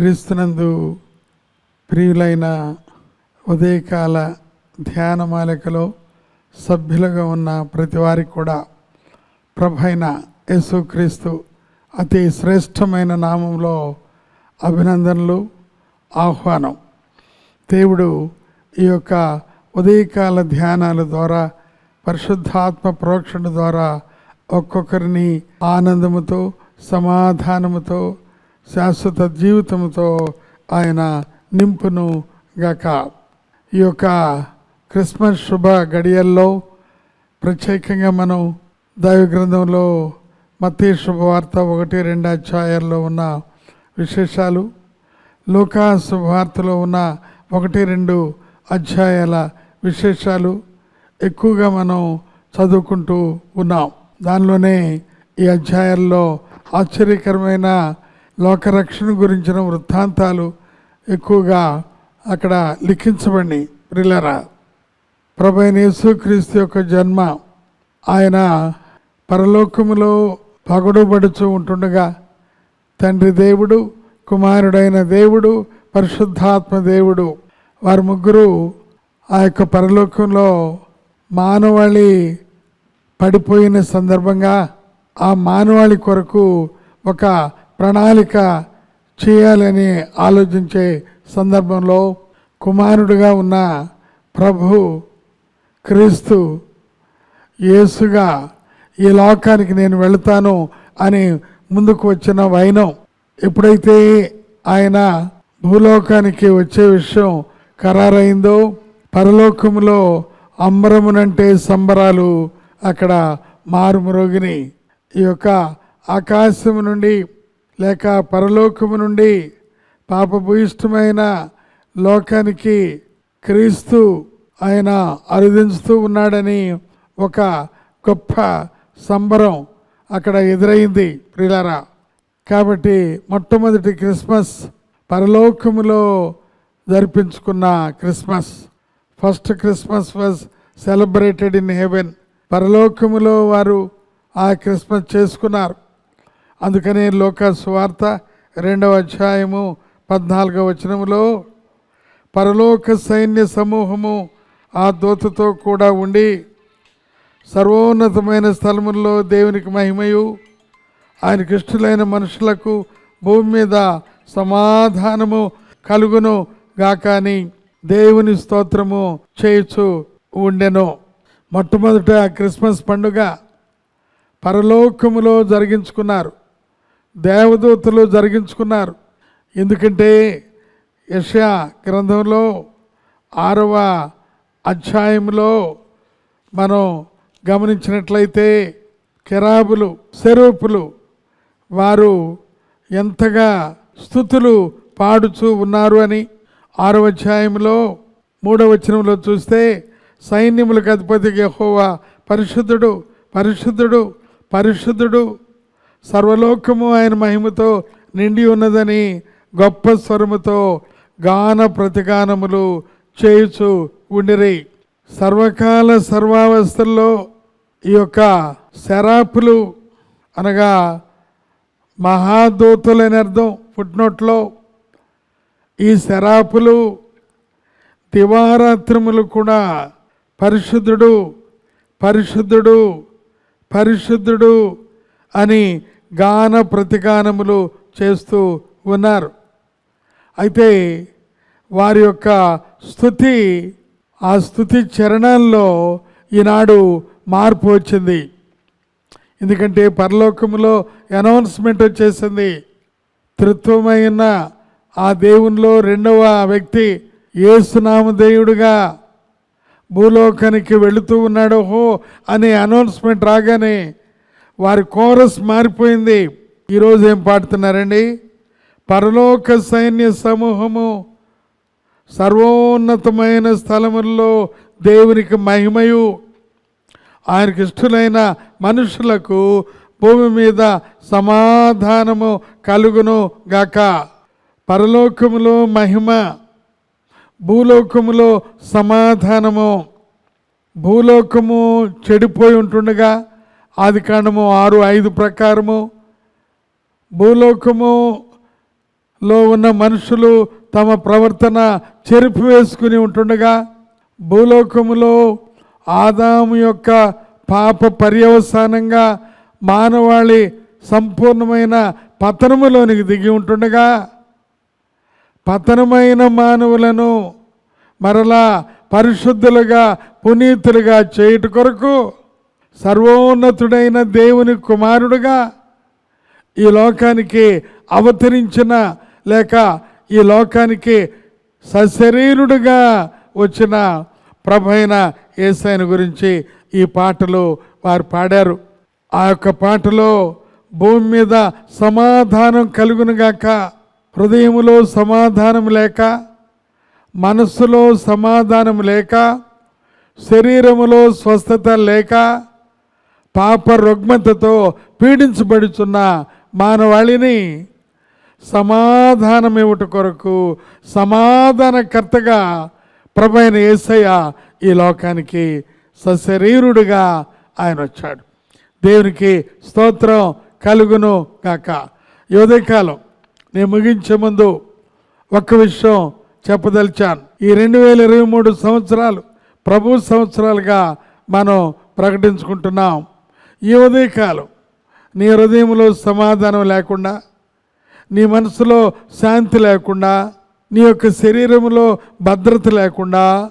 క్రీస్తునందు ప్రియులైన ఉదయకాల ధ్యానమాలికలో సభ్యులుగా ఉన్న ప్రతి వారికి కూడా ప్రభైన యేసుక్రీస్తు అతి శ్రేష్టమైన నామంలో అభినందనలు ఆహ్వానం. దేవుడు ఈ యొక్క ఉదయకాల ధ్యానాల ద్వారా పరిశుద్ధాత్మ ప్రోక్షణ ద్వారా ఒక్కొక్కరిని ఆనందముతో సమాధానముతో శాశ్వత జీవితంతో ఆయన నింపును గాక ఈ యొక్క క్రిస్మస్ శుభ గడియల్లో ప్రత్యేకంగా మనం దైవ గ్రంథంలో మతీ శుభవార్త ఒకటి రెండు అధ్యాయాల్లో ఉన్న విశేషాలు లోకా శుభవార్తలో ఉన్న ఒకటి రెండు అధ్యాయాల విశేషాలు ఎక్కువగా మనం చదువుకుంటూ ఉన్నాం. దానిలోనే ఈ అధ్యాయాల్లో ఆశ్చర్యకరమైన లోకరక్షణ గురించిన వృత్తాంతాలు ఎక్కువగా అక్కడ లిఖించబడి ప్రిలరా ప్రభైన యేసుక్రీస్తు యొక్క జన్మ ఆయన పరలోకములో పగడుబడుచు ఉంటుండగా తండ్రి దేవుడు కుమారుడైన దేవుడు పరిశుద్ధాత్మ దేవుడు వారు ముగ్గురు ఆ యొక్క పరలోకంలో మానవాళి పడిపోయిన సందర్భంగా ఆ మానవాళి కొరకు ఒక ప్రణాళిక చేయాలని ఆలోచించే సందర్భంలో కుమారుడుగా ఉన్న ప్రభు క్రీస్తు యేసుగా ఈ లోకానికి నేను వెళతాను అని ముందుకు వచ్చిన వైనం. ఎప్పుడైతే ఆయన భూలోకానికి వచ్చే విషయం ఖరారైందో పరలోకంలో అంబరమునంటే సంబరాలు అక్కడ మారుమ్రోగిని. ఈ యొక్క ఆకాశము నుండి లేక పరలోకము నుండి పాపభూయిష్టమైన లోకానికి క్రీస్తు ఆయన అరుదించుతూ ఉన్నాడని ఒక గొప్ప సంబరం అక్కడ ఎదురైంది ప్రిలారా కాబట్టి మొట్టమొదటి క్రిస్మస్ పరలోకములో జరిపించుకున్న Christmas. First Christmas was celebrated in heaven పరలోకములో వారు ఆ క్రిస్మస్ చేసుకున్నారు. అందుకనే లోక సువార్త రెండవ అధ్యాయము పద్నాలుగవ వచనములో పరలోక సైన్య సమూహము ఆ దోతతో కూడా ఉండి సర్వోన్నతమైన స్థలముల్లో దేవునికి మహిమయు ఆయన కృష్ణులైన మనుషులకు భూమి మీద సమాధానము కలుగును గాకాని దేవుని స్తోత్రము చేయుచు ఉండెను. మొట్టమొదట క్రిస్మస్ పండుగ పరలోకములో జరిగించుకున్నారు. దేవదూతలు జరిగించుకున్నారు. ఎందుకంటే యషయా గ్రంథంలో ఆరవ అధ్యాయంలో మనం గమనించినట్లయితే కెరాబులు సెరూపులు వారు ఎంతగా స్థుతులు పాడుచూ ఉన్నారు అని ఆరవ అధ్యాయంలో మూడవ వచనంలో చూస్తే సైన్యములకు అధిపతి యహోవా పరిశుద్ధుడు పరిశుద్ధుడు పరిశుద్ధుడు సర్వలోకము ఆయన మహిమతో నిండి ఉన్నదని గొప్ప స్వరముతో గాన ప్రతిగానములు చేయుచు ఉండిరి. సర్వకాల సర్వావస్థల్లో ఈ యొక్క శరాపులు అనగా మహాదూతులని అర్థం ఫుట్నోట్లో ఈ శరాపులు దివారాత్రములు కూడా పరిశుద్ధుడు పరిశుద్ధుడు పరిశుద్ధుడు అని గాన ప్రతిగానములు చేస్తూ ఉన్నారు. అయితే వారి యొక్క స్థుతి ఆ స్థుతి చరణాల్లో ఈనాడు మార్పు వచ్చింది. ఎందుకంటే పరలోకంలో అనౌన్స్మెంట్ వచ్చేసింది. త్రిత్వమైన ఆ దేవునిలో రెండవ వ్యక్తి ఏసునామదేవుడుగా భూలోకానికి వెళుతూ ఉన్నాడు హో అనే అనౌన్స్మెంట్ రాగానే వారి కోరస్ మారిపోయింది. ఈరోజు ఏం పాడుతున్నారండి? పరలోక సైన్య సమూహము సర్వోన్నతమైన స్థలముల్లో దేవునికి మహిమయు. ఆయనకి ఇష్టలైన మనుషులకు భూమి మీద సమాధానము కలుగును గాక. పరలోకములో మహిమ భూలోకములో సమాధానము. భూలోకము చెడిపోయి ఉంటుండగా ఆది కాండము ఆరు ఐదు ప్రకారము. భూలోకములో ఉన్న మనుషులు తమ ప్రవర్తన చెరుపు వేసుకుని ఉంటుండగా భూలోకములో ఆదాము యొక్క పాప పర్యవసానంగా మానవాళి సంపూర్ణమైన పతనములోనికి దిగి ఉంటుండగా పతనమైన మానవులను మరలా పరిశుద్ధులుగా పునీతులుగా చేయుట కొరకు సర్వోన్నతుడైన దేవుని కుమారుడుగా ఈ లోకానికి అవతరించిన లేక ఈ లోకానికి సశరీరుడుగా వచ్చిన ప్రభైన ఏసైన గురించి ఈ పాటలు వారు పాడారు. ఆ యొక్క పాటలో భూమి మీద సమాధానం కలుగునుగాక హృదయములో సమాధానం లేక మనస్సులో సమాధానం లేక శరీరములో స్వస్థత లేక పాప రుగ్మతతో పీడించబడుచున్న మానవాళిని సమాధానం ఇవ్వట కొరకు సమాధానకర్తగా ప్రభైన యేసయ్య ఈ లోకానికి సశరీరుడుగా ఆయన వచ్చాడు. దేవునికి స్తోత్రం కలుగును కాక ఈ నేను ముగించే ముందు ఒక్క విషయం చెప్పదలిచాను. ఈ రెండు వేల ఇరవై మూడు సంవత్సరాలు ప్రభు సంవత్సరాలుగా మనం ప్రకటించుకుంటున్నాం. ఈ ఉదయకాలం నీ హృదయంలో సమాధానం లేకుండా నీ మనసులో శాంతి లేకుండా నీ యొక్క శరీరంలో భద్రత లేకుండా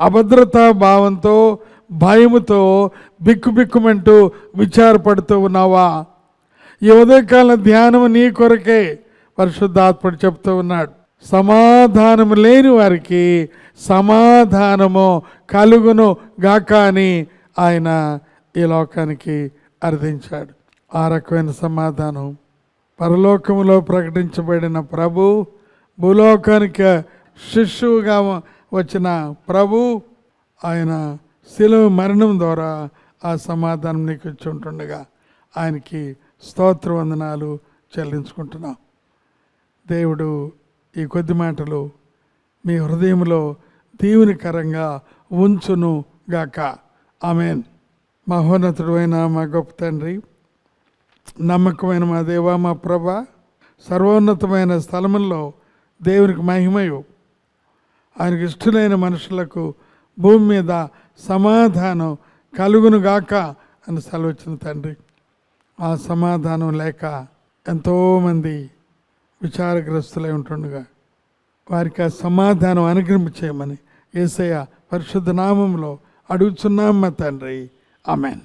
అభద్రతా భావంతో భయముతో బిక్కుబిక్కుమంటూ విచారపడుతూ ఉన్నావా? ఈ ఉదయకాల ధ్యానం నీ కొరకే పరిశుద్ధాత్ముడు చెప్తూ ఉన్నాడు. సమాధానము లేని వారికి సమాధానము కలుగును గాక అని ఆయన ఈ లోకానికి అర్థించాడు. ఆ రకమైన సమాధానం పరలోకములో ప్రకటించబడిన ప్రభు భూలోకానికి శిష్యువుగా వచ్చిన ప్రభు ఆయన శిలువ మరణం ద్వారా ఆ సమాధానం నీకు ఇచ్చి ఉంటుండగా ఆయనకి స్తోత్ర వందనాలు చెల్లించుకుంటున్నాం. దేవుడు ఈ కొద్ది మాటలు మీ హృదయంలో దీవునికరంగా ఉంచును గాక ఆమెన్. మహోన్నతుడు మా గొప్ప తండ్రి నమ్మకమైన మా దేవా మా ప్రభ సర్వోన్నతమైన స్థలముల్లో దేవునికి మహిమయు. ఆయనకు ఇష్టలైన మనుషులకు భూమి మీద సమాధానం కలుగును గాక అని సెలవచ్చిన తండ్రి. ఆ సమాధానం లేక ఎంతోమంది విచారగ్రస్తులై ఉంటుండగా వారికి ఆ సమాధానం అనుగ్రహించేయమని ఏసయ్య పరిశుద్ధ నామంలో అడుగుచున్నాం మా తండ్రి. ఆమెన్